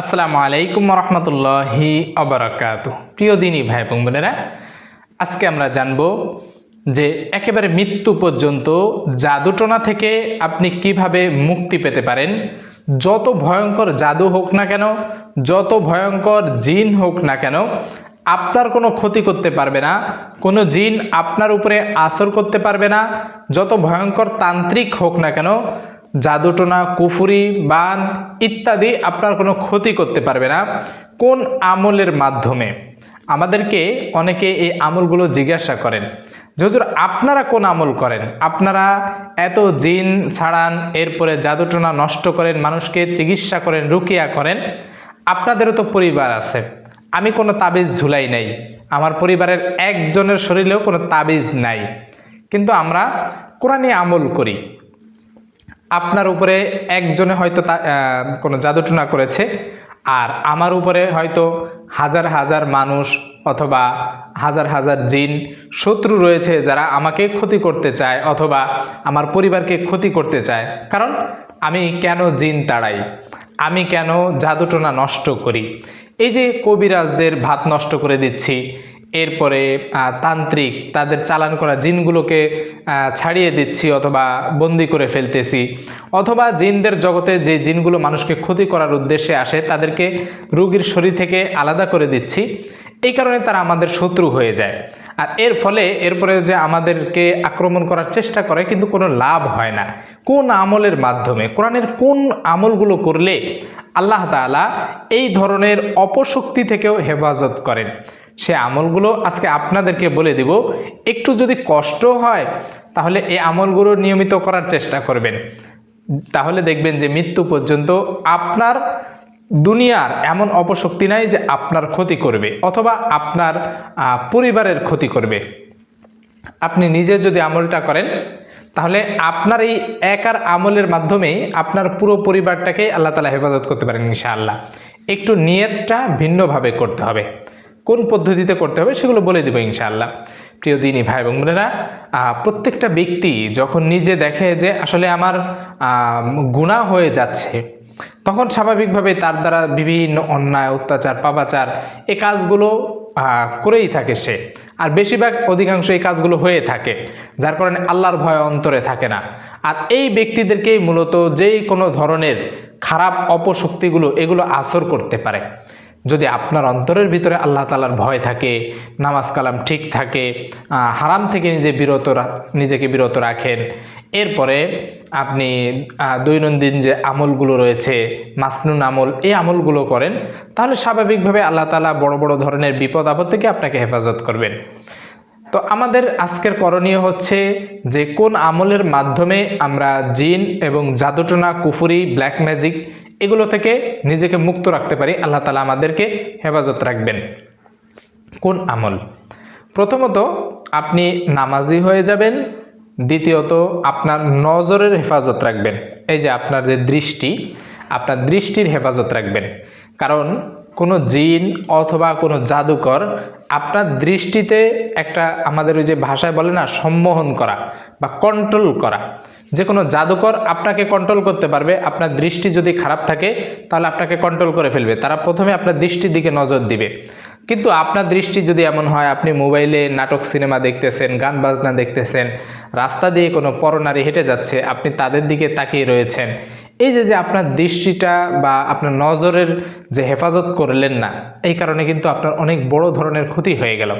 আসসালামু আলাইকুম রহমতুল্লাহি অবরাকাত। প্রিয় দিনী ভাই এবং বোনেরা, আজকে আমরা জানব যে একেবারে মৃত্যু পর্যন্ত জাদুটনা থেকে আপনি কীভাবে মুক্তি পেতে পারেন, যত ভয়ঙ্কর জাদু হোক না কেন, যত ভয়ঙ্কর জিন হোক না কেন, আপনার কোনো ক্ষতি করতে পারবে না, কোনো জিন আপনার উপরে আসর করতে পারবে না, যত ভয়ঙ্কর তান্ত্রিক হোক না কেন জাদুটোনা, কুফুরি, বান ইত্যাদি আপনার কোনো ক্ষতি করতে পারবে না। কোন আমলের মাধ্যমে? আমাদেরকে অনেকে এই আমলগুলো জিজ্ঞাসা করেন, যে হুজুর আপনারা কোন আমল করেন? আপনারা এত জিন ছাড়ান, এরপরে জাদুটোনা নষ্ট করেন, মানুষকে চিকিৎসা করেন, রুকিয়া করেন, আপনাদেরও তো পরিবার আছে। আমি কোনো তাবিজ ঝুলাই নাই। আমার পরিবারের একজনের শরীরেও কোনো তাবিজ নাই। কিন্তু আমরা কোরআনে আমল করি। আপনার উপরে একজনে হয়তো কোনো জাদুটনা করেছে, আর আমার উপরে হয়তো হাজার হাজার মানুষ অথবা হাজার হাজার জিন, শত্রু রয়েছে যারা আমাকে ক্ষতি করতে চায় অথবা আমার পরিবারকে ক্ষতি করতে চায়। কারণ আমি কেন জিন তাড়াই? আমি কেন জাদুটনা নষ্ট করি? এই যে কবিরাজদের ভাত নষ্ট করে দিচ্ছি এরপরে তান্ত্রিক তাদের চালান করা জিনগুলোকে ছাড়িয়ে দিচ্ছি অথবা বন্দি করে ফেলতেছি। অথবা জিনদের জগতে যে জিনগুলো মানুষকে ক্ষতি করার উদ্দেশ্যে আসে, তাদেরকে রোগীর শরীর থেকে আলাদা করে দিচ্ছি। এই কারণে তারা আমাদের শত্রু হয়ে যায়। আর এর ফলে, এরপরে যে আমাদেরকে আক্রমণ করার চেষ্টা করে, কিন্তু কোনো লাভ হয় না। কোন আমলের মাধ্যমে? কোরআনের কোন আমলগুলো করলে আল্লাহ তাআলা এই ধরনের অপশক্তি থেকেও হেফাজত করেন? সে আমলগুলো আজকে আপনাদেরকে বলে দিব। একটু যদি কষ্ট হয়, তাহলে এই আমলগুলো নিয়মিত করার চেষ্টা করবেন। তাহলে দেখবেন যে মৃত্যু পর্যন্ত আপনার দুনিয়ার এমন অপশক্তি নাই যে আপনার ক্ষতি করবে অথবা আপনার পরিবারের ক্ষতি করবে। আপনি নিজে যদি আমলটা করেন, তাহলে আপনার এই একার আমলের মাধ্যমেই আপনার পুরো পরিবারটাকে আল্লাহ তালা হেফাজত করতে পারেন ইনশাআল্লাহ। একটু নিয়তটা ভিন্নভাবে করতে হবে। কোন পদ্ধতিতে করতে হবে সেগুলো বলে দেবো ইনশাআল্লাহ। প্রিয় দিনই ভাই এবং বোনেরা প্রত্যেকটা ব্যক্তি যখন নিজে দেখে যে আসলে আমার গুণা হয়ে যাচ্ছে, তখন স্বাভাবিকভাবে তার দ্বারা বিভিন্ন অন্যায়, অত্যাচার, পাপাচার এই কাজগুলো করেই থাকে সে। আর বেশিরভাগ অধিকাংশ এই কাজগুলো হয়ে থাকে, যার কারণে আল্লাহর ভয় অন্তরে থাকে না। আর এই ব্যক্তিদেরকেই মূলত যেই কোনো ধরনের খারাপ অপশক্তিগুলো এগুলো আসর করতে পারে। যদি আপনার অন্তরের ভিতরে আল্লাহ তালার ভয় থাকে, নামাজ কালাম ঠিক থাকে হারাম থেকে নিজে বিরত নিজেকে বিরত রাখেন, এরপরে আপনি দৈনন্দিন যে আমলগুলো রয়েছে, মাসনুন আমল, এই আমলগুলো করেন, তাহলে স্বাভাবিকভাবে আল্লাহ তালা বড় বড় ধরনের বিপদ আপদ থেকে আপনাকে হেফাজত করবেন। তো আমাদের আজকের করণীয় হচ্ছে যে কোন আমলের মাধ্যমে আমরা জিন এবং জাদুটনা, কুফুরি, ব্ল্যাক ম্যাজিক এগুলো থেকে নিজেকে মুক্ত রাখতে পারি, আল্লাহ তালা আমাদেরকে হেফাজত রাখবেন। কোন আমল? প্রথমত, আপনি নামাজি হয়ে যাবেন, দ্বিতীয়ত, আপনার নজরের হেফাজত রাখবেন। এই যে আপনার যে দৃষ্টি, আপনার দৃষ্টির হেফাজত রাখবেন। কারণ, কোনো জিন অথবা কোনো জাদুকর আপনার দৃষ্টিতে একটা আমাদের ওই যে ভাষায় বলে না, সম্মোহন করা বা কন্ট্রোল করা। যে কোনো জাদুকর আপনাকে কন্ট্রোল করতে পারবে, আপনার দৃষ্টি যদি খারাপ থাকে, তাহলে আপনাকে কন্ট্রোল করে ফেলবে। তারা প্রথমে আপনার দৃষ্টির দিকে নজর দিবে। কিন্তু আপনার দৃষ্টি যদি এমন হয়, আপনি মোবাইলে নাটক, সিনেমা দেখতেছেন, গান বাজনা দেখতেছেন, রাস্তা দিয়ে কোনো পরনারী হেঁটে যাচ্ছে, আপনি তাদের দিকে তাকিয়ে রয়েছেন। এই যে যে আপনার দৃষ্টিটা বা আপনার নজরের যে হেফাজত করলেন না, এই কারণে কিন্তু আপনার অনেক বড় ধরনের ক্ষতি হয়ে গেল।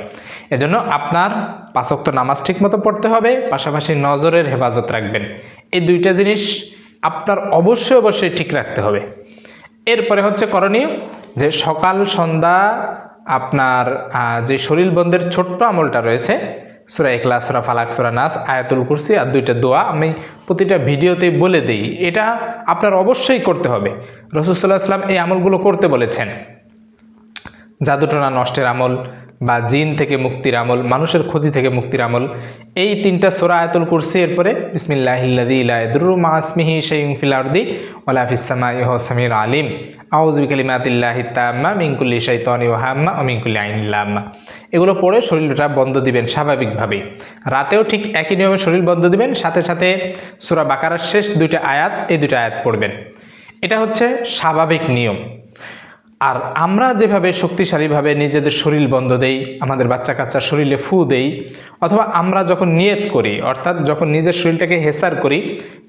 এজন্য আপনার পাঁচক্ত নামাজ ঠিক মতো পড়তে হবে, পাশাপাশি নজরের হেফাজত রাখবেন। এই দুইটা জিনিস আপনার অবশ্যই অবশ্যই ঠিক রাখতে হবে। এরপরে হচ্ছে করণীয় যে, সকাল, সন্ধ্যা আপনার যে শরীর বন্ধের ছোট্ট আমলটা রয়েছে সুরা একলা সুরা ফালাক, সুরা নাস, আয়াতুল কুরসি আর দুইটা দোয়া আমি প্রতিটা ভিডিওতেই বলে দিই। এটা আপনার অবশ্যই করতে হবে। রসুল্লাহ আসলাম এই আমলগুলো করতে বলেছেন। জাদুটনা নষ্টের আমল বা জিন থেকে মুক্তির আমল, মানুষের ক্ষতি থেকে মুক্তির আমল, এই তিনটা সোরা আয়াতুল কুরসি। এরপরে বিসমিল্লাহিল্লাদি ফিস সামির আলিম। তাম্মা লাম্মা। এগুলো পড়ে শরীরটা বন্ধ দিবেন স্বাভাবিকভাবেই। রাতেও ঠিক একই নিয়মে শরীর বন্ধ দিবেন, সাথে সাথে সোরা বাকারার শেষ দুইটা আয়াত, এই দুইটা আয়াত পড়বেন। এটা হচ্ছে স্বাভাবিক নিয়ম। আর আমরা যেভাবে শক্তিশালীভাবে নিজেদের শরীর বন্ধ দেই, আমাদের বাচ্চা কাচ্চার শরীরে ফু দেই, অথবা আমরা যখন নিয়ত করি, অর্থাৎ যখন নিজের শরীরটাকে হেসার করি,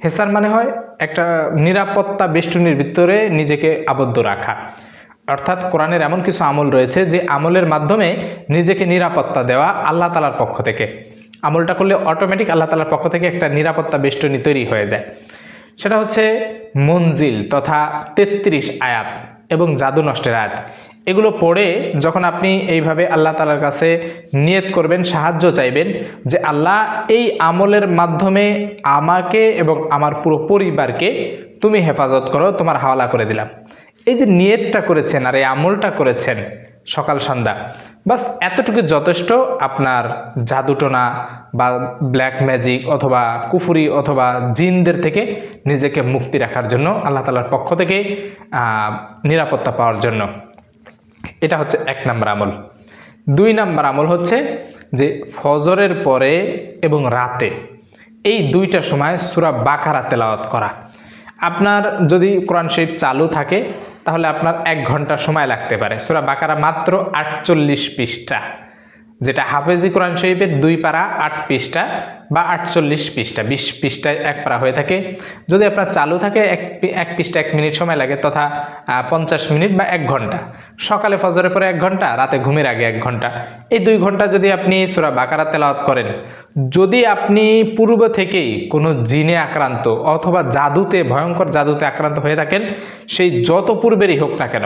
হেসার মানে হয় একটা নিরাপত্তা বেষ্টনীর ভিতরে নিজেকে আবদ্ধ রাখা। অর্থাৎ কোরআনের এমন কিছু আমল রয়েছে যে আমলের মাধ্যমে নিজেকে নিরাপত্তা দেওয়া আল্লাহ তালার পক্ষ থেকে। আমলটা করলে অটোমেটিক আল্লাহ তালার পক্ষ থেকে একটা নিরাপত্তা বেষ্টনী তৈরি হয়ে যায়। সেটা হচ্ছে মঞ্জিল তথা তেত্রিশ আয়াত। এবং জাদু নষ্টের আয়াত। এগুলো পড়ে যখন আপনি এইভাবে আল্লাহ তালার কাছে নিয়ত করবেন, সাহায্য চাইবেন যে আল্লাহ, এই আমলের মাধ্যমে আমাকে এবং আমার পুরো পরিবারকে তুমি হেফাজত করো, তোমার হাওলা করে দিলাম। এই যে নিয়তটা করেছেন আর এই আমলটা করেছেন সকাল সন্ধ্যা। বাস এতটুকু যথেষ্ট আপনার জাদুটোনা বা ব্ল্যাক ম্যাজিক অথবা কুফুরি অথবা জিনদের থেকে নিজেকে মুক্তি রাখার জন্য আল্লাহ তালার পক্ষ থেকে নিরাপত্তা পাওয়ার জন্য। এটা হচ্ছে এক নম্বর আমল। দুই নম্বর আমল হচ্ছে যে ফজরের পরে এবং রাতে এই দুইটা সময় সুরা বাকারা তেলাওয়াত করা। আপনার যদি কোরআন শরীফ চালু থাকে, তাহলে আপনার এক ঘণ্টা সময় লাগতে পারে। সুরা বাকারা মাত্র আটচল্লিশ পৃষ্ঠা, যেটা হাফেজি কোরআন শরীফের দুই পারা আট পৃষ্ঠা বা আটচল্লিশ পৃষ্ঠা, বিশ পৃষ্ঠায় এক পারা হয়ে থাকে। যদি আপনার চালু থাকে এক এক পৃষ্ঠা এক মিনিট সময় লাগে, তথা পঞ্চাশ মিনিট বা এক ঘণ্টা। সকালে ফজরের পরে এক ঘণ্টা, রাতে ঘুমের আগে এক ঘণ্টা। এই দুই ঘণ্টা যদি আপনি সুরা বাকারা তেলাওয়াত করেন, যদি আপনি পূর্ব থেকেই কোনো জিনে আক্রান্ত অথবা জাদুতে, ভয়ঙ্কর জাদুতে আক্রান্ত হয়ে থাকেন, সেই যত পূর্বেরই হোক না কেন,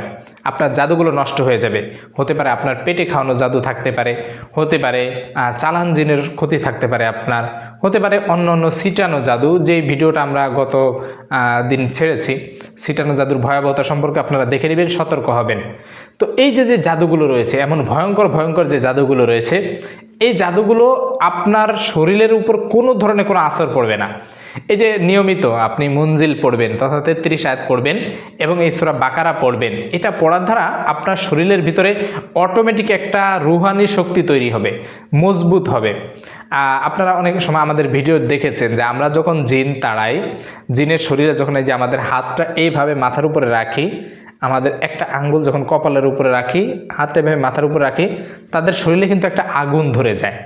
আপনার জাদুগুলো নষ্ট হয়ে যাবে। হতে পারে আপনার পেটে খাওয়ানো জাদু থাকতে পারে, হতে পারে চালান জিনের ক্ষতি থাকতে পারে আপনার হতে পারে অন্য অন্য সিটানো জাদু, যেই ভিডিওটা আমরা গত দিন ছেড়েছি, সিটানো জাদুর ভয়াবহতা সম্পর্কে আপনারা দেখে নেবেন, সতর্ক হবেন। তো এই যে যে জাদুগুলো রয়েছে, এমন ভয়ঙ্কর ভয়ঙ্কর যে জাদুগুলো রয়েছে এই জাদুগুলো আপনার শরীরের উপর কোনো ধরনের কোনো আসর পড়বে না। এই যে নিয়মিত আপনি মঞ্জিল পড়বেন, তথা তেত্রিশ আয়াত পড়বেন এবং এই সুরা বাকারা পড়বেন, এটা পড়ার দ্বারা আপনার শরীরের ভিতরে অটোমেটিক একটা রুহানি শক্তি তৈরি হবে, মজবুত হবে। আপনারা অনেক সময় আমাদের ভিডিও দেখেছেন যে আমরা যখন জিন তাড়াই, জিনের শরীরে যখন এই যে আমাদের হাতটা এইভাবে মাথার উপরে রাখি আমাদের একটা আঙ্গুল যখন কপালের উপরে রাখি হাতটা এভাবে মাথার উপরে রাখি, তাদের শরীরে কিন্তু একটা আগুন ধরে যায়।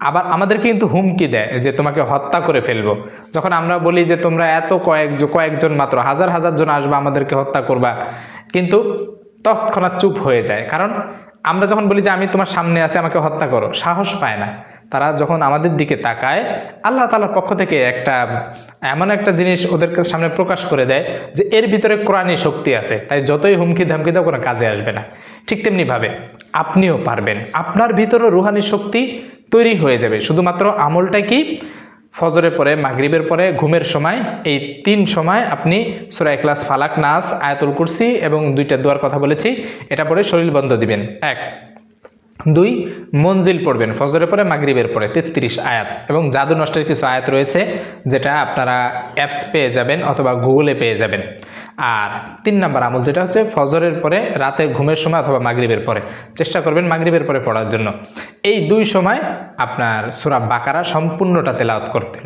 আবার আমাদের কিন্তু হুমকি দেয় যে তোমাকে হত্যা করে ফেলব। যখন আমরা বলি যে তোমরা এত কয়েক কয়েকজন মাত্র, হাজার হাজার জন আসবে আমাদেরকে হত্যা করবা, কিন্তু তৎক্ষণাৎ চুপ হয়ে যায়। কারণ আমরা যখন বলি যে আমি তোমার সামনে আছি, আমাকে হত্যা করো, সাহস পায় না। তারা যখন আমাদের দিকে তাকায়, আল্লাহ তালার পক্ষ থেকে একটা, এমন একটা জিনিস ওদেরকে সামনে প্রকাশ করে দেয় যে এর ভিতরে কোরআনই শক্তি আছে। তাই যতই হুমকি ধামকি দাও, কোনো কাজে আসবে না। ঠিক তেমনিভাবে আপনিও পারবেন। আপনার ভিতরে রুহানি শক্তি তৈরি হয়ে যাবে। শুধুমাত্র আমলটা কি? ফজরের পরে, মাগরিবের পরে, ঘুমের সময়, এই তিন সময় আপনি সুরা ক্লাস ফালাক, নাস, আয়াতুল কুরসি এবং দুইটা দোয়ার কথা বলেছি, এটা পরে শরীর বন্ধ দিবেন। এক দুই, মঞ্জিল পড়বেন, ফজরের পরে মাগরিবের পরে, তেত্রিশ আয়াত। এবং জাদু নষ্টের কিছু আয়াত রয়েছে, যেটা আপনারা অ্যাপস পেয়ে যাবেন অথবা গুগলে পেয়ে যাবেন। আর তিন নাম্বার আমল, যেটা হচ্ছে ফজরের পরে রাতে ঘুমের সময় অথবা মাগরিবের পরে। চেষ্টা করবেন মাগরিবের পরে পড়ার জন্য। এই দুই সময় আপনার সুরা বাকারা সম্পূর্ণটা তেলাওয়াত করতেন।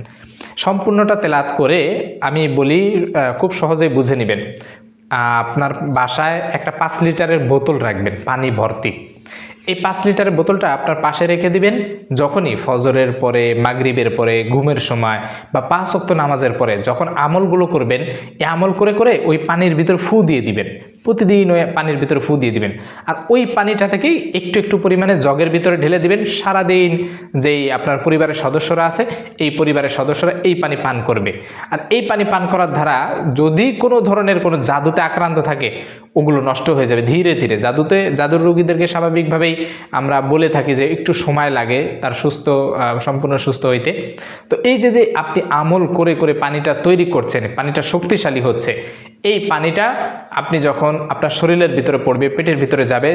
সম্পূর্ণটা তেলাত করে, আমি বলি খুব সহজেই বুঝে নেবেন। আপনার বাসায় একটা পাঁচ লিটারের বোতল রাখবেন, পানি ভর্তি। এই পাঁচ লিটারের বোতলটা আপনার পাশে রেখে দিবেন। যখনই ফজরের পরে, মাগরিবের পরে, ঘুমের সময় বা পাঁচ অক্ত নামাজের পরে যখন আমলগুলো করবেন, এই আমল করে করে ওই পানির ভিতর ফু দিয়ে দিবেন। প্রতিদিন ওই পানির ভিতরে ফু দিয়ে দিবেন। আর ওই পানিটা থেকেই একটু একটু পরিমাণে জগের ভিতরে ঢেলে দিবেন। সারাদিন যেই আপনার পরিবারের সদস্যরা আছে, এই পরিবারের সদস্যরা এই পানি পান করবে। আর এই পানি পান করার দ্বারা যদি কোনো ধরনের কোনো জাদুতে আক্রান্ত থাকে, ওগুলো নষ্ট হয়ে যাবে ধীরে ধীরে। জাদুতে, জাদুর রোগীদেরকে স্বাভাবিকভাবেই আমরা বলে থাকি যে একটু সময় লাগে, তার সুস্থ সম্পূর্ণ সুস্থ হইতে। তো এই যে যে আপনি আমল করে করে পানিটা তৈরি করছেন, পানিটা শক্তিশালী হচ্ছে এই পানিটা আপনি যখন আপনার শরীরের ভিতরে পড়বে, পেটের ভিতরে যাবে,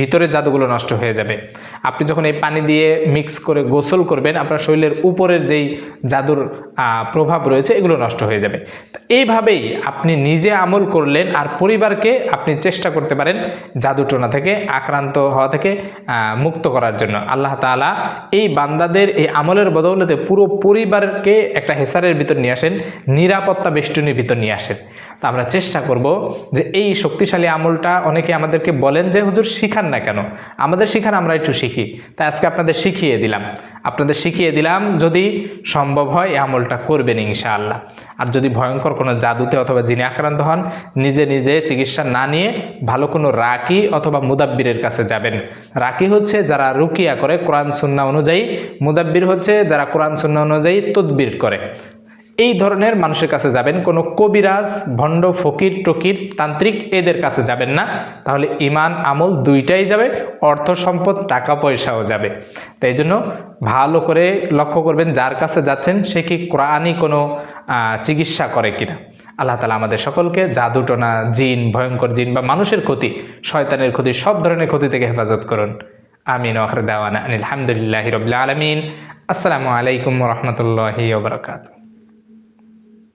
ভিতরে জাদুগুলো নষ্ট হয়ে যাবে। আপনি যখন এই পানি দিয়ে মিক্স করে গোসল করবেন, আপনার শরীরের উপরের যেই জাদুর প্রভাব রয়েছে, এগুলো নষ্ট হয়ে যাবে। এইভাবেই আপনি নিজে আমল করলেন আর পরিবারকে আপনি চেষ্টা করতে পারেন জাদু টোনা থেকে আক্রান্ত হওয়া থেকে মুক্ত করার জন্য। আল্লাহ তাআলা এই বান্দাদের এই আমলের বদৌলতে পুরো পরিবারকে একটা হেসারের ভিতর নিয়ে আসেন, নিরাপত্তা বেষ্টনীর ভিতর নিয়ে আসেন। তা আমরা চেষ্টা করব যে এই শক্তিশালী আমলটা অনেকে আমাদেরকে বলেন যে, হুজুর, শিখান না কেন? আমাদের শিখান, আমরা একটু শিখি। তাই আজকে আপনাদের শিখিয়ে দিলাম। আপনাদের শিখিয়ে দিলাম, যদি সম্ভব হয় এই আমলটা করবেন ইনশাআল্লাহ। আর যদি ভয়ঙ্কর কোনো জাদুতে অথবা যিনি আক্রান্ত হন, নিজে নিজে চিকিৎসা না নিয়ে ভালো কোনো রাকি অথবা মুদাব্বিরের কাছে যাবেন। রাকি হচ্ছে যারা রুকিয়া করে কোরআন, সুন্না অনুযায়ী, মুদাব্বির হচ্ছে যারা কোরআন, সুন্না অনুযায়ী তদবির করে। এই ধরনের মানুষের কাছে যাবেন, কোনো কবিরাজ, ভণ্ড, ফকির, টকির, তান্ত্রিক এদের কাছে যাবেন না। তাহলে ইমান আমল দুইটাই যাবে, অর্থ সম্পদ, টাকা পয়সাও যাবে। তাই জন্য ভালো করে লক্ষ্য করবেন, যার কাছে যাচ্ছেন, সে কি কোরআনই কোনো চিকিৎসা করে কিনা। আল্লাহ তালা আমাদের সকলকে জাদুটনা জিন, ভয়ঙ্কর জিন বা মানুষের ক্ষতি, শয়তানের ক্ষতি, সব ধরনের ক্ষতি থেকে হেফাজত করুন। আমিন ওখর দাওয়ানা আলহামদুলিল্লাহ রবিল আলমিন। আসসালামু আলাইকুম রহমতুল্লাহি ওবরাকাতু